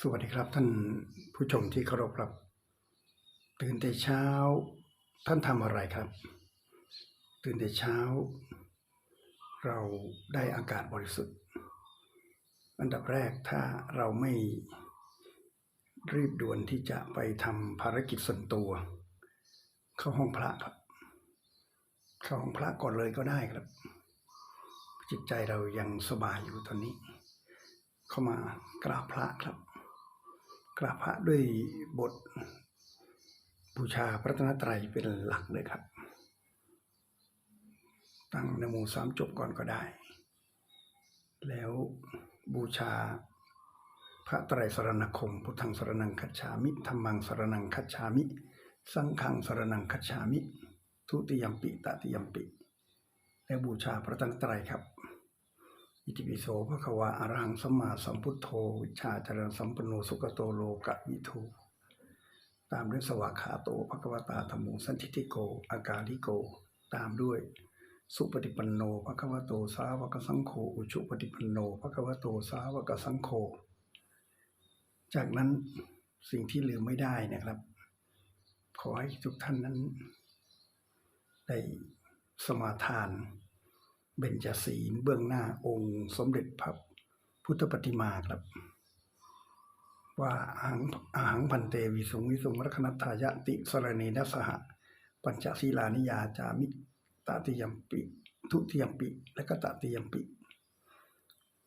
สวัสดีครับท่านผู้ชมที่เคารพครับ ตื่นแต่เช้า ท่านทำอะไรครับ ตื่นแต่เช้า เราได้อากาศบริสุทธิ์ อันดับแรกถ้าเราไม่รีบด่วนที่จะไปทำภารกิจส่วนตัว เข้าห้องพระครับ เข้าห้องพระก่อนเลยก็ได้ครับ จิตใจเรายังสบายอยู่ตอนนี้ เข้ามากราบพระครับ กราบพระด้วยบทบูชาพระรัตนตรัยเป็นหลักเลยครับ ตั้งนโมสามจบก่อนก็ได้ แล้วบูชาพระไตรสรณคม พุทธังสรนังคัจฉามิธรรมังสรนังคัจฉามิ สังฆังสรนังคัจฉามิ ทุติยมปิตติยมปิ และบูชาพระรัตนตรัยครับ อิติปิโสภะควะอรหังสัมมาสัมพุทโธวิชาจารณสัมปนโนสุขโตโลกะวิทูตามด้วยสวากขาโตภะควตาธรรมโมสันทิติโก อากาลิโก ตามด้วย สุปฏิปันโนภะควโตสาวกสังโฆอุชุปฏิปันโนภะควโตสาวกสังโฆจากนั้นสิ่งที่ลืมไม่ได้นะครับ ขอให้ทุกท่านนั้น ได้สมาทาน เบญจศีลเบื้องหน้าองค์ สมเด็จพระพุทธปฏิมาครับ ว่าอาหังอาหังพันเตวิสุงวิสุงรักนัตายะติสรณีนัสหะปัญจศีลานิยาจามิตติยมปิ ทุติยมปิ และก็ตติยมปิ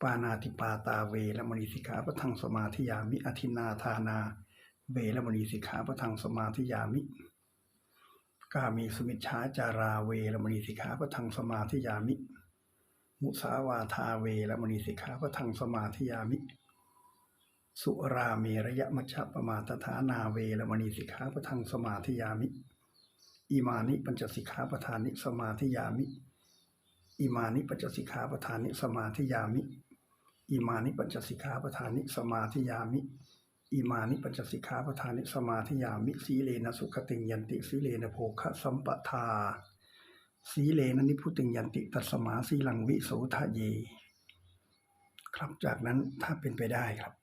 ปานาติปาตาเวและมณีสิกขาปะทังสมาธิยามิอธินาทานา เวและมณีสิกขาปะทังสมาธิยามิ กามีสมิชฌาจาราเวละมณีสิกขาปะทังสมาธิยามิ มุสาวาทาเวละมณีสิกขาปะทังสมาธิยามิ สุราเมระยะมัชฌะปมาตฐานาเวละมณีสิกขาปะทังสมาธิยามิ อิมานิปัญจสิกขาปทานิสมาธิยามิ อิมานิปัญจสิกขาปทานิสมาธิยามิ อิมานิปัญจสิกขาปทานิสมาธิยามิ อิมานิปัญจสิกขาปทานิสมาธิยามิสีเลนะสุขติงยันติสีเลนะโภคะสัมปทาสีเลนะนิพุติงยันติตัสสมาสีลังวิโสทะเยครับจากนั้นถ้าเป็นไปได้ครับ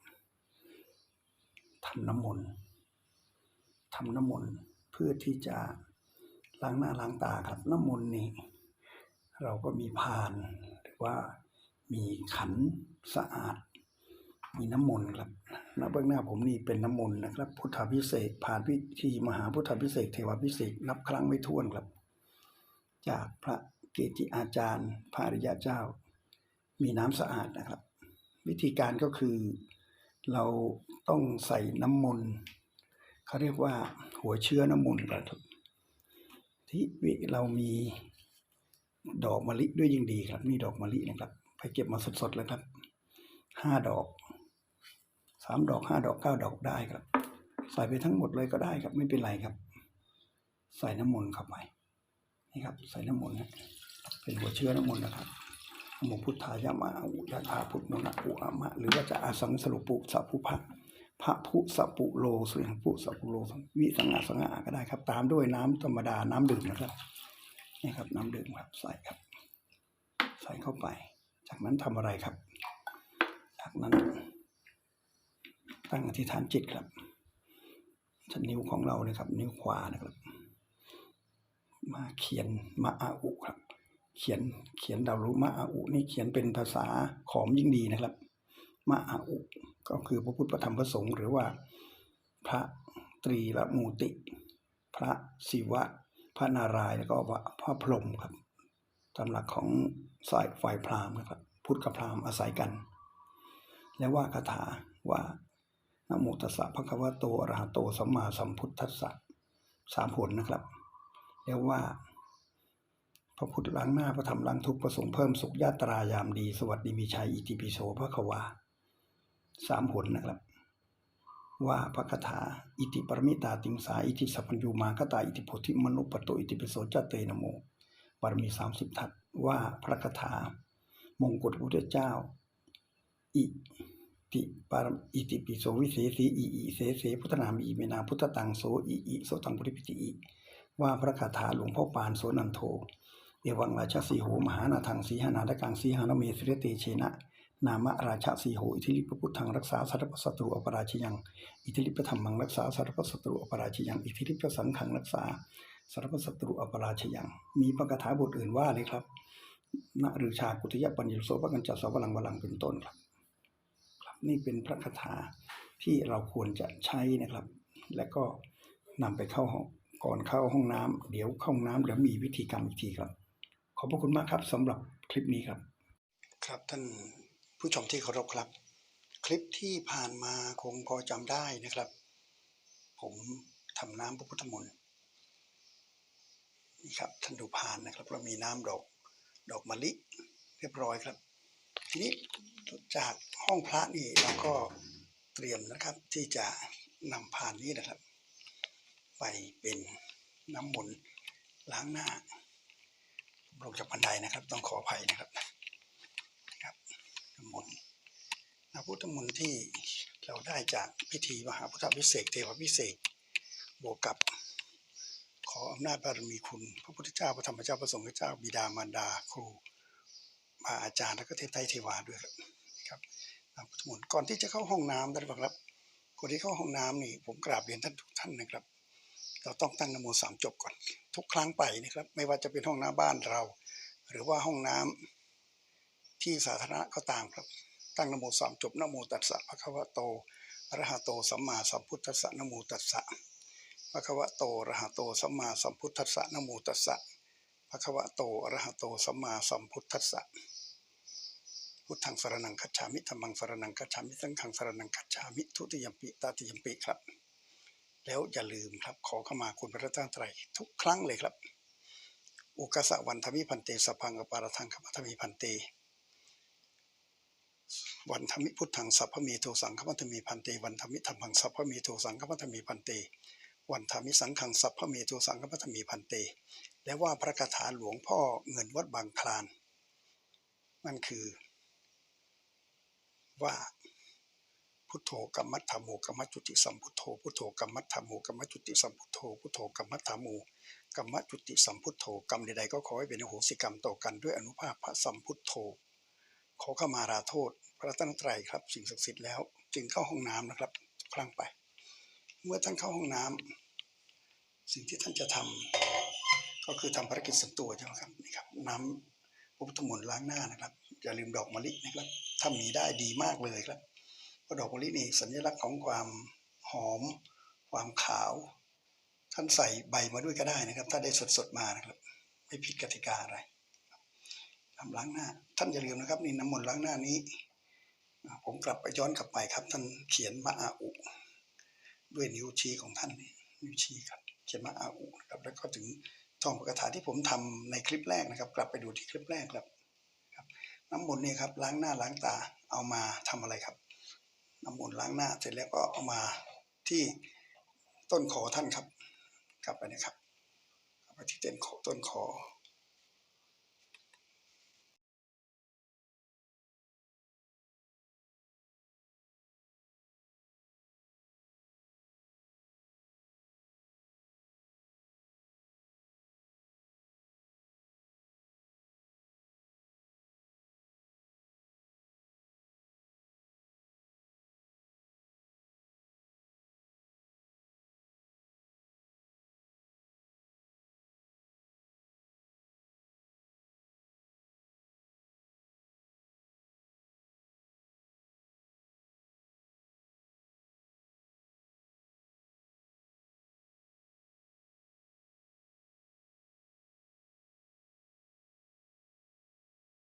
ทำน้ำมนต์ทำน้ำมนต์เพื่อที่จะล้างหน้าล้างตาครับน้ำมนต์นี่เราก็มีพานหรือว่ามีขันสะอาด มีน้ำมนต์ครับ ณเบื้องหน้าผมนี่เป็นน้ำมนต์นะครับ พุทธพิเศษผ่านพิธีมหาพุทธพิเศษเทวพิเศษนับครั้งไม่ถ้วนครับ จากพระเกจิอาจารย์พระริยาเจ้า มีน้ำสะอาดนะครับ วิธีการก็คือเราต้องใส่น้ำมนต์เขาเรียกว่าหัวเชื้อน้ำมนต์ครับที่เรามีดอกมะลิด้วยยิ่งดีครับนี่ดอกมะลินะครับ ไปเก็บมาสดๆแล้วครับห้าดอก สามดอกห้าดอกเก้าดอกได้ครับ ใส่ไปทั้งหมดเลยก็ได้ครับ ไม่เป็นไรครับ ใส่น้ำมนต์เข้าไปนี่ครับ ใส่น้ำมนต์นะเป็นหัวเชื้อน้ำมนต์นะครับโมพุทธายะมะอุยะธาพุทโมนะอุอะมะหรือว่าจะอาสังสรุปุสัพพุภะพระพุสัพปุโลสุริยปุสัพปุโลวิสังอาสังอาก็ได้ครับ ตามด้วยน้ำธรรมดาน้ำดื่มนะครับนี่ครับ น้ำดื่มครับใส่ครับ ใส่เข้าไป จากนั้นทำอะไรครับ จากนั้น ตั้งอธิษฐานจิตครับชั้นนิ้วของเราเลยครับ นิ้วขวานะครับ มาเขียนมาอาอุครับ เขียนเขียนดาวรุมาอาอุนี่เขียนเป็นภาษาขอมยิ่งดีนะครับ มาอาอุก็คือพระพุทธธรรมพระสงฆ์หรือว่า พระตรีละมูติ พระศิวะ พระนารายณ์แล้วก็พระพรหมครับตามหลักของสายฝ่ายพราหมณ์นะครับ พุทธกับพราหมณ์อาศัยกัน แล้วว่าคาถาว่า นะโมตัสสะภะคะวะโตอรหะโตสัมมาสัมพุทธัสสะสามผลนะครับแล้วว่า พระพุทธล้างหน้าพระธรรมล้างทุกประสงค์เพิ่มสุขญาตรายามดี สวัสดีมีชัยอิติปิโสพระควาสามผลนะครับ ว่าพระคาถาอิติปรมิตาติงสาอิติสัพพัญญูมากตาอิติโพธิมนุปปตโตอิติปิโสจัตเตนะโมบารมีสามสิบทัศว่าพระคาถามงกุฎพระพุทธเจ้า อิ ติปารมอิติปิโสวิเศษีอิอิเสเสพุทธนามีเมนาพุทธตังโสอิอิโสตังพุทธิปิติอิว่าพระคาถาหลวงพ่อปานโสนันโทเอวังราชสีโหมหานาทังสีหานาดกังสีหานเมสเรเตเชนะ นามราชสีโหอิทิลิปพุทธังรักษาสัรพศัตรูอปราชยัง อิทิลิปธรรมังรักษาสัรพศัตรูอปราชยัง อิทิลิปสังขังรักษาสัรพศัตรูอปราชยัง มีพระคาถาบทอื่นว่าเลยครับณฤชากุติยปัญญโสภกันจัสวลังวลังเป็นต้นครับ นี่เป็นพระคาถาที่เราควรจะใช้นะครับ และก็นำไปเข้าห้องก่อนเข้าห้องน้ำเดี๋ยวเข้าห้องน้ำเดี๋ยวมีวิธีกรรมอีกทีครับ ขอบพระคุณมากครับสำหรับคลิปนี้ครับ ครับท่านผู้ชมที่เคารพครับ คลิปที่ผ่านมาคงพอจำได้นะครับ ผมทำน้ำพระพุทธมนต์นี่ครับท่านดูผ่านนะครับเรามีน้ำดอกดอกมะลิเรียบร้อยครับ ทีนี้จาก ห้องพระนี่เราก็เตรียมนะครับที่จะนำผ่านนี้นะครับ ไปเป็นน้ำมนต์ล้างหน้าลงจากบันไดนะครับ ต้องขออภัยนะครับนะครับน้ำมนต์น้ำพุทธมนต์ที่เราได้จากพิธีมหาพุทธวิเศษเทววิเศษบวกกับขออำนาจบารมีคุณ พระพุทธเจ้าพระธรรมเจ้าพระสงฆ์เจ้าบิดามารดาครูมาอาจารย์แล้วก็เทพไตรเทวาด้วยครับ น้ำพุทธมนต์ก่อนที่จะเข้าห้องน้ำท่านผู้ชมครับก่อนที่เข้าห้องน้ำนี่ผมกราบเรียนท่านทุกท่านนะครับ เราต้องตั้งนโมสามจบก่อน ทุกครั้งไปนะครับ ไม่ว่าจะเป็นห้องน้ำบ้านเรา หรือว่าห้องน้ำที่สาธารณะก็ตามครับ ตั้งนโมสามจบนโมตัสสะภะคะวะโตอระหะโตสัมมาสัมพุทธัสสะนโมตัสสะภะคะวะโตอระหะโตสัมมาสัมพุทธัสสะนโมตัสสะภะคะวะโตอระหะโตสัมมาสัมพุทธัสสะ พุทธังสรนังคัจฉามิธรรมังสรนังคัจฉามิสังฆังสรนังคัจฉามิทุติยมปิตาติยมปิครับ แล้วอย่าลืมครับขอเข้ามาคุณพระรัตนตรัยทุกครั้งเลยครับอุกสะวันธมิพันเตสพังอปารทังขมัทมิพันเต วันธมิพุทธังสัพพะเมโทสังขมัทมิพันเต วันธมิธรรมังสัพพะเมโทสังขมัทมิพันเต วันธมิสังขังสัพพะเมโทสังขมัทมิพันเต และว่าพระคาถาหลวงพ่อเงินวัดบางคลานนั่นคือ ว่าพุทโธกัมมัตถโมกัมมัจจุติสัมพุทโธพุทโธกัมมัตถโมกัมมัจจุติสัมพุทโธพุทโธกัมมัตถโมกัมมัจจุติสัมพุทโธกรรมใดๆก็ขอให้เป็นอโหสิกรรมต่อกันด้วยอนุภาพพระสัมพุทโธ ขอเข้ามาราโทษ พระรัตนตรครับ สิ่งศักดิ์สิทธิ์แล้ว จึงเข้าห้องน้ำนะครับครั้งไป เมื่อท่านเข้าห้องน้ำสิ่งที่ท่านจะทำก็คือทำภารกิจส่วนตัวใช่ไหมครับนี่ครับน้ำพระพุทธมนต์ล้างหน้านะครับ อย่าลืมดอกมะลินะครับ ถ้ามีได้ดีมากเลยครับเพราะดอกมะลินี่สัญลักษณ์ของความหอม ความขาว ท่านใส่ใบมาด้วยก็ได้นะครับ ถ้าได้สดๆมานะครับ ไม่ผิดกติกาอะไรทำล้างหน้า ท่านอย่าลืมนะครับ นี่น้ำมนต์ล้างหน้านี้ ผมกลับไปย้อนกลับไปครับ ท่านเขียนมาอาอุด้วยนิ้วชี้ของท่านนิ้วชี้ครับเขียนมาอาอุนะครับแล้วก็ถึงท่องพระคาถาที่ผมทำในคลิปแรกนะครับ กลับไปดูที่คลิปแรกครับ น้ำมนต์นี่ครับล้างหน้าล้างตาเอามาทำอะไรครับ น้ำมนต์ล้างหน้าเสร็จแล้วก็เอามาที่ต้นคอท่านครับกลับไปนะครับขับไปที่ต้นคอต้นคอ